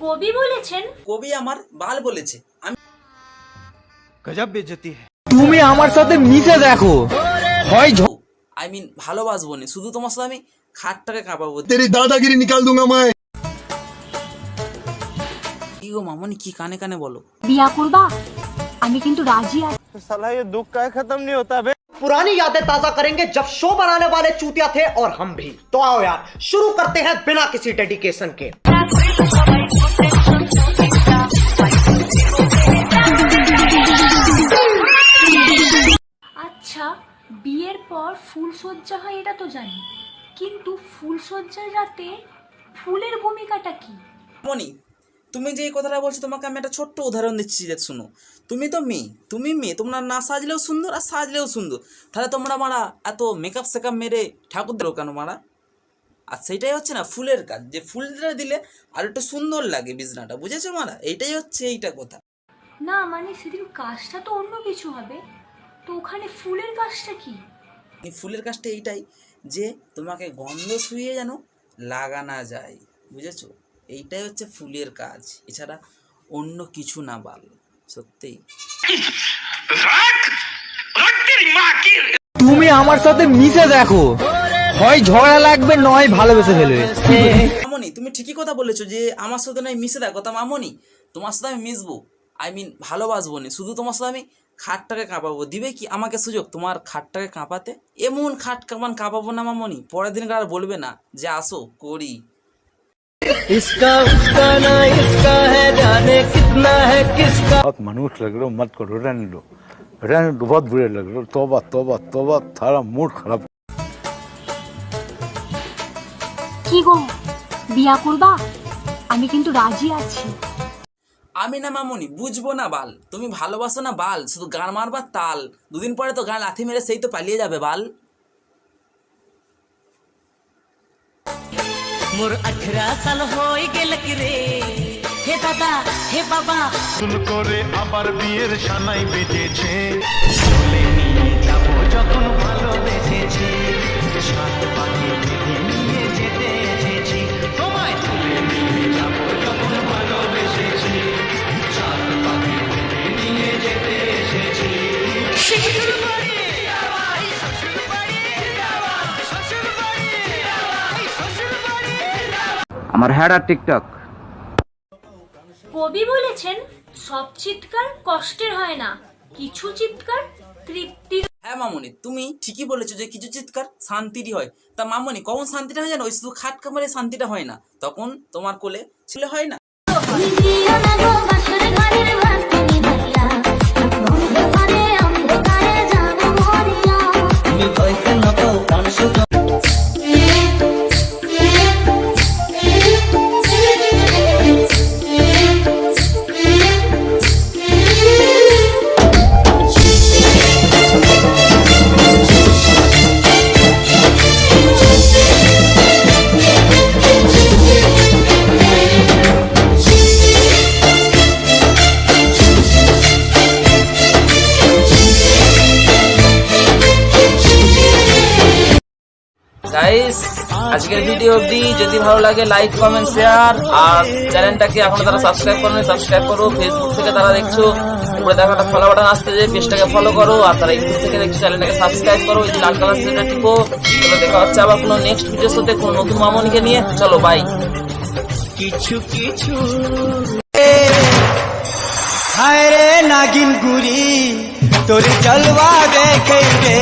কবি বলেছেন কবি আমার বাল বলেছে আমি गजब बेइज्जती है তুমি আমার সাথে মিশে দেখো হয় ঝ- আই মিন ভালোবাসবো না শুধু তোমার সাথে আমি খাটটাকে কাঁপাবো तेरी दादागिरी निकाल दूंगा मैं কি গো মামনি কি কানে কানে বলো বিয়া করবা আমি কিন্তু রাজি আছি साला ये दुख का खत्म नहीं होता बे पुरानी यादें ताजा करेंगे जब शो बनाने वाले चूतिया थे और हम भी तो आओ यार शुरू करते हैं बिना किसी डेडिकेशन के ফুলসজ্জা হয় এটা তো জানি। কিন্তু ফুলসজ্জার রাতে ফুলের ভূমিকাটা কি? মনি তুমি যে কথাটা বলছো তোমাকে আমি একটা ছোট্ট উদাহরণ দিচ্ছি যে শোনো। তুমি তো মেয়ে তুমি মেয়ে তোমরা না সাজলেও সুন্দর আর সাজলেও সুন্দর। তাহলে তোমরা মারা এত মেকআপ সেকআপ মেরে ঠাকুর দেবো কেন মারা? আর সেটাই হচ্ছে না ফুলের কাজ। যে ফুলটা দিলে আর একটু সুন্দর লাগে বিছনাটা বুঝেছ মারা? এইটাই হচ্ছে এইটা কথা। না মানে সেদিন কাজটা তো অন্য কিছু হবে। তো ওখানে ফুলের কাজটা কি? ফুলের কাজটা এইটাই যে তোমাকে গন্ধ শুয়ে যেন লাগানা যায় বুঝেছ? এইটাই হচ্ছে ফুলের কাজ। এছাড়া অন্য কিছু না বাল সত্যিই তুমি আমার সাথে মিশে দেখো। হয় ঝগড়া লাগবে নয় ভালোবেসে ফেলবে। মামনি তুমি ঠিকই কথা বলেছ যে আমার সাথে নয় মিশে দেখো। তা মামনি তোমার সাথে আমি মিশবো? আই মিন ভালোবাসবো না শুধু তোমার সাথে আমি খাটটাকে কাঁপাবো দিবে কি আমাকে সুযোগ তোমার খাটটাকে কাঁপাতে এমন খাট কামান কাঁপাবো না মামনি পরের দিন আর বলবে না যে আসো করি बहुत मनुष्य लग रहे हो मत करो रहने दो रहने दो बहुत बुरे लग रहे हो तोबा तोबा तोबा थारा मूड खराब কি গো বিয়া করবা আমি কিন্তু রাজি আছি আমি না মামনি বুঝব না বাল। তুমি ভালোবাসো না বাল শুধু গান মারবার তাল। দুদিন পরে তো গান লাথি মেরে সেই তো পালিয়ে যাবে বাল। মোর আঠরা সাল হয়ে গেল কি রে? হে দাদা হে বাবা। করে আবার বিয়ের সানাই বেজেছে। আমার হ্যাডার টিকটক। কবি বলেছেন সব চিৎকার কষ্টের হয় না কিছু চিৎকার তৃপ্তির হ্যাঁ। মামনি তুমি ঠিকই বলেছ যে কিছু চিৎকার শান্তিরই হয়। তা মামনি কখন শান্তিটা হয় জানো? ওই শুধু খাট কামড়ে শান্তিটা হয় না তখন তোমার কোলে ছেলে হয় না। গাইস আজকের ভিডিও অবধি। যদি ভালো লাগে লাইক কমেন্ট শেয়ার আর চ্যানেলটাকে এখনও তারা সাবস্ক্রাইব করেন সাবস্ক্রাইব করো। ফেসবুক থেকে তারা দেখছ, উপরে দেখাটা ফলো বাটন আসতে যে পেজটাকে ফলো করো। আর তারা ইউটিউব থেকে দেখছ চ্যানেলটাকে সাবস্ক্রাইব করো। এই লাল কালার সেটা টিপো। তাহলে দেখা হচ্ছে আবার কোনো নেক্সট ভিডিওর সাথে কোনো নতুন মামনিকে নিয়ে। চলো বাই কিছু কিছু। হায় রে নাগিন গুরি তোর জলওয়া দেখে রে।